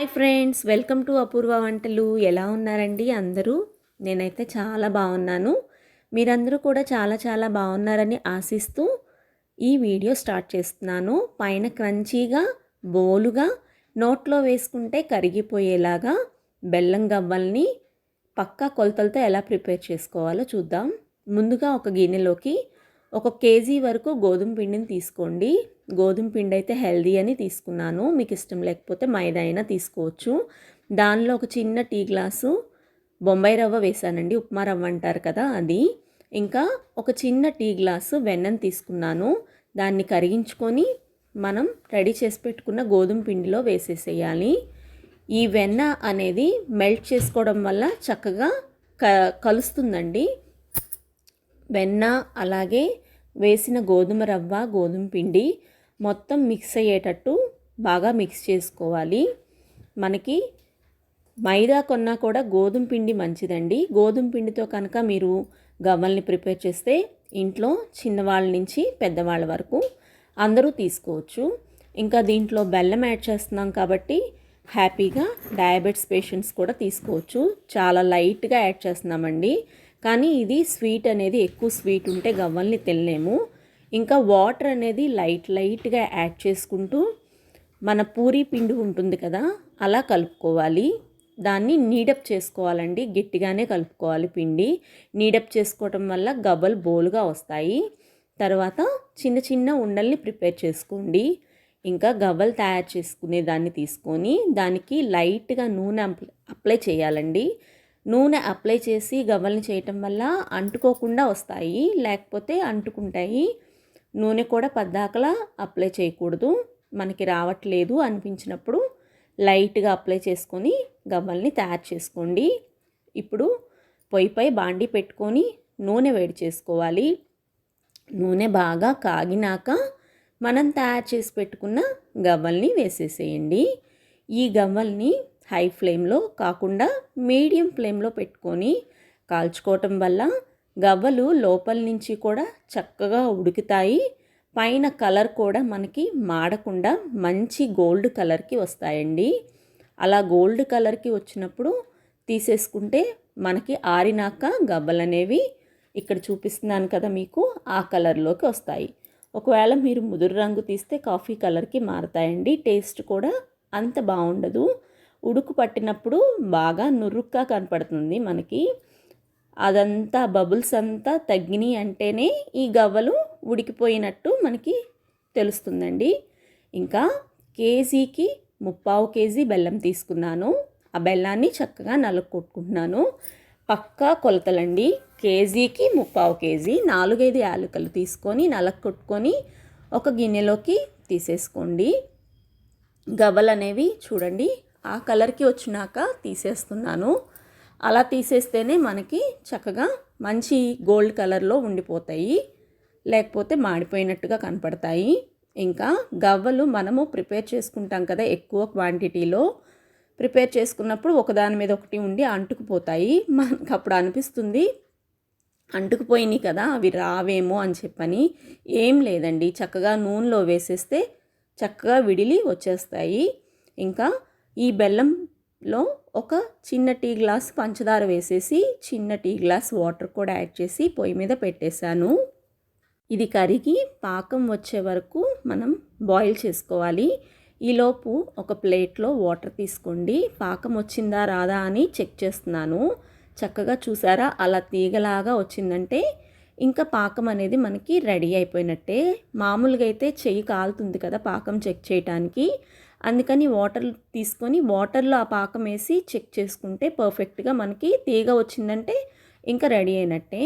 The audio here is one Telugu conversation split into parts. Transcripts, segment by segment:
Hi friends welcome to Apoorva వంటలు. ఎలా ఉన్నారండి అందరూ? నేనైతే చాలా బాగున్నాను. మీరందరూ కూడా చాలా చాలా బాగున్నారని ఆశిస్తూ ఈ వీడియో స్టార్ట్ చేస్తున్నాను. పైన క్రంచీగా బోలుగా నోట్లో వేసుకుంటే కరిగిపోయేలాగా బెల్లం గవ్వల్ని పక్కా కొలతలతో ఎలా ప్రిపేర్ చేసుకోవాలో చూద్దాం. ముందుగా ఒక గిన్నెలోకి ఒక కేజీ వరకు గోధుమ పిండిని తీసుకోండి. గోధుమ పిండి అయితే హెల్దీ అని తీసుకున్నాను. మీకు ఇష్టం లేకపోతే మైదా అయినా తీసుకోవచ్చు. దానిలో ఒక చిన్న టీ గ్లాసు బొంబాయి రవ్వ వేసానండి ఉప్మా రవ్వ అంటారు కదా అది. ఇంకా ఒక చిన్న టీ గ్లాసు వెన్నను తీసుకున్నాను. దాన్ని కరిగించుకొని మనం రెడీ చేసి పెట్టుకున్న గోధుమ పిండిలో వేసేసేయాలి. ఈ వెన్న అనేది మెల్ట్ చేసుకోవడం వల్ల చక్కగా క కలుస్తుందండి. వెన్న అలాగే వేసిన గోధుమ రవ్వ గోధుమ పిండి మొత్తం మిక్స్ అయ్యేటట్టు బాగా మిక్స్ చేసుకోవాలి. మనకి మైదా కొన్నా కూడా గోధుమ పిండి మంచిదండి. గోధుమ పిండితో కనుక మీరు గవ్వల్ని ప్రిపేర్ చేస్తే ఇంట్లో చిన్నవాళ్ళ నుంచి పెద్దవాళ్ళ వరకు అందరూ తీసుకోవచ్చు. ఇంకా దీంట్లో బెల్లం యాడ్ చేస్తున్నాం కాబట్టి హ్యాపీగా డయాబెటిస్ పేషెంట్స్ కూడా తీసుకోవచ్చు. చాలా లైట్గా యాడ్ చేస్తున్నామండి. కానీ ఇది స్వీట్ అనేది ఎక్కువ స్వీట్ ఉంటే గవ్వల్ని తినలేము. ఇంకా వాటర్ అనేది లైట్ లైట్గా యాడ్ చేసుకుంటూ మన పూరి పిండి ఉంటుంది కదా అలా కలుపుకోవాలి. దాన్ని నీడప్ చేసుకోవాలండి గట్టిగానే కలుపుకోవాలి పిండి. నీడప్ చేసుకోవటం వల్ల గవ్వలు బోలుగా వస్తాయి. తర్వాత చిన్న చిన్న ఉండల్ని ప్రిపేర్ చేసుకోండి. ఇంకా గవ్వలు తయారు చేసుకునే దాన్ని తీసుకొని దానికి లైట్గా నూనె అప్లై చేయాలండి. నూనె అప్లై చేసి గవ్వల్ని చేయటం వల్ల అంటుకోకుండా వస్తాయి లేకపోతే అంటుకుంటాయి. నూనె కూడా పద్దాకలా అప్లై చేయకూడదు. మనకి రావట్లేదు అనిపించినప్పుడు లైట్గా అప్లై చేసుకొని గవ్వల్ని తయారు చేసుకోండి. ఇప్పుడు పొయ్యిపై బాండి పెట్టుకొని నూనె వేడి చేసుకోవాలి. నూనె బాగా కాగినాక మనం తయారు చేసి పెట్టుకున్న గవ్వల్ని వేసేసేయండి. ఈ గవ్వల్ని హై ఫ్లేమ్లో కాకుండా మీడియం ఫ్లేమ్లో పెట్టుకొని కాల్చుకోవటం వల్ల గవ్వలు లోపల నుంచి కూడా చక్కగా ఉడుకుతాయి. పైన కలర్ కూడా మనకి మాడకుండా మంచి గోల్డ్ కలర్కి వస్తాయండి. అలా గోల్డ్ కలర్కి వచ్చినప్పుడు తీసేసుకుంటే మనకి ఆరినాక గవ్వలు అనేవి ఇక్కడ చూపిస్తున్నాను కదా మీకు ఆ కలర్లోకి వస్తాయి. ఒకవేళ మీరు ముదురు రంగు తీస్తే కాఫీ కలర్కి మారుతాయండి. టేస్ట్ కూడా అంత బాగుండదు. ఉడుకు పట్టినప్పుడు బాగా నురుగ్గా కనపడుతుంది మనకి. అదంతా బబుల్స్ అంతా తగ్గినాయి అంటేనే ఈ గవ్వలు ఉడికిపోయినట్టు మనకి తెలుస్తుందండి. ఇంకా కేజీకి ముప్పావు కేజీ బెల్లం తీసుకున్నాను. ఆ బెల్లాన్ని చక్కగా నలుక్కొట్టుకుంటున్నాను. పక్కా కొలతలండి. కేజీకి ముప్పావు కేజీ నాలుగైదు యాలకులు తీసుకొని నలక్కొట్టుకొని ఒక గిన్నెలోకి తీసేసుకోండి. గవ్వలు అనేవి చూడండి ఆ కలర్కి వచ్చినాక తీసేస్తున్నాను. అలా తీసేస్తేనే మనకి చక్కగా మంచి గోల్డ్ కలర్లో ఉండిపోతాయి. లేకపోతే మాడిపోయినట్టుగా కనపడతాయి. ఇంకా గవ్వలు మనము ప్రిపేర్ చేసుకుంటాం కదా ఎక్కువ క్వాంటిటీలో. ప్రిపేర్ చేసుకున్నప్పుడు ఒకదాని మీద ఒకటి ఉండి అంటుకుపోతాయి. మనకు అప్పుడు అనిపిస్తుంది అంటుకుపోయినాయి కదా అవి రావేమో అని చెప్పని. ఏం లేదండి చక్కగా నూనెలో వేసేస్తే చక్కగా విడిలి వచ్చేస్తాయి. ఇంకా ఈ బెల్లంలో ఒక చిన్న టీ గ్లాస్ పంచదార వేసేసి చిన్న టీ గ్లాస్ వాటర్ కూడా యాడ్ చేసి పొయ్యి మీద పెట్టేశాను. ఇది కరిగి పాకం వచ్చే వరకు మనం బాయిల్ చేసుకోవాలి. ఈలోపు ఒక ప్లేట్లో వాటర్ తీసుకోండి. పాకం వచ్చిందా రాదా అని చెక్ చేస్తున్నాను. చక్కగా చూసారా? అలా తీగలాగా వచ్చిందంటే ఇంకా పాకం అనేది మనకి రెడీ అయిపోయినట్టే. మామూలుగా అయితే చెయ్యి కాలుతుంది కదా పాకం చెక్ చేయడానికి అందుకని వాటర్ తీసుకొని వాటర్లో ఆ పాకం వేసి చెక్ చేసుకుంటే పర్ఫెక్ట్గా మనకి తీగ వచ్చిందంటే ఇంకా రెడీ అయినట్టే.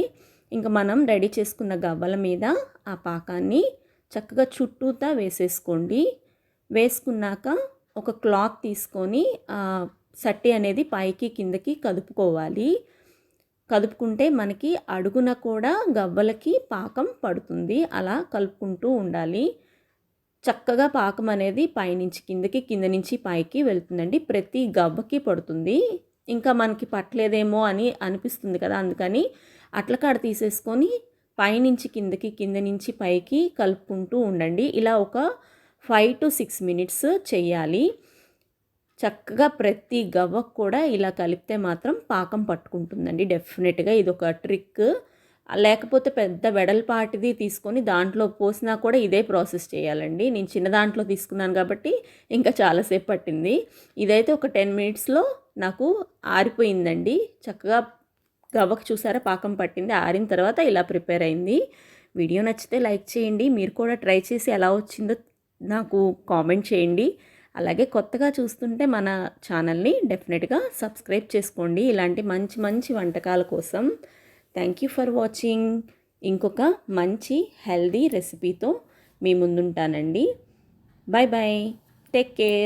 ఇంకా మనం రెడీ చేసుకున్న గవ్వల మీద ఆ పాకాన్ని చక్కగా చుట్టూతా వేసేసుకోండి. వేసుకున్నాక ఒక క్లాత్ తీసుకొని సట్టి అనేది పైకి కిందకి కదుపుకోవాలి. కదుపుకుంటే మనకి అడుగున కూడా గవ్వలకి పాకం పడుతుంది. అలా కలుపుకుంటూ ఉండాలి. చక్కగా పాకం అనేది పైనుంచి కిందకి కింద నుంచి పైకి వెళ్తుందండి. ప్రతి గవ్వకి పడుతుంది. ఇంకా మనకి పట్టలేదేమో అని అనిపిస్తుంది కదా అందుకని అట్లకాడ తీసేసుకొని పైనుంచి కిందకి కింద నుంచి పైకి కలుపుకుంటూ ఉండండి. ఇలా ఒక ఫైవ్ టు సిక్స్ మినిట్స్ చేయాలి చక్కగా ప్రతి గవ్వకు కూడా ఇలా కలిపితే మాత్రం పాకం పట్టుకుంటుందండి. డెఫినెట్గా ఇది ఒక ట్రిక్. లేకపోతే పెద్ద వెడల్పాటిది తీసుకొని దాంట్లో పోసినా కూడా ఇదే ప్రాసెస్ చేయాలండి. నేను చిన్న దాంట్లో తీసుకున్నాను కాబట్టి ఇంకా చాలాసేపు పట్టింది. ఇదైతే ఒక టెన్ మినిట్స్లో నాకు ఆరిపోయిందండి. చక్కగా గవ్వకు చూసారా పాకం పట్టింది. ఆరిన తర్వాత ఇలా ప్రిపేర్ అయింది. వీడియో నచ్చితే లైక్ చేయండి. మీరు కూడా ట్రై చేసి ఎలా వచ్చిందో నాకు కామెంట్ చేయండి. అలాగే కొత్తగా చూస్తుంటే మన ఛానల్ని డెఫినెట్గా సబ్స్క్రైబ్ చేసుకోండి. ఇలాంటి మంచి మంచి వంటకాల కోసం థ్యాంక్ యూ ఫర్ వాచింగ్ ఇంకొక మంచి హెల్దీ రెసిపీతో మీ ముందుంటానండి. Bye bye take care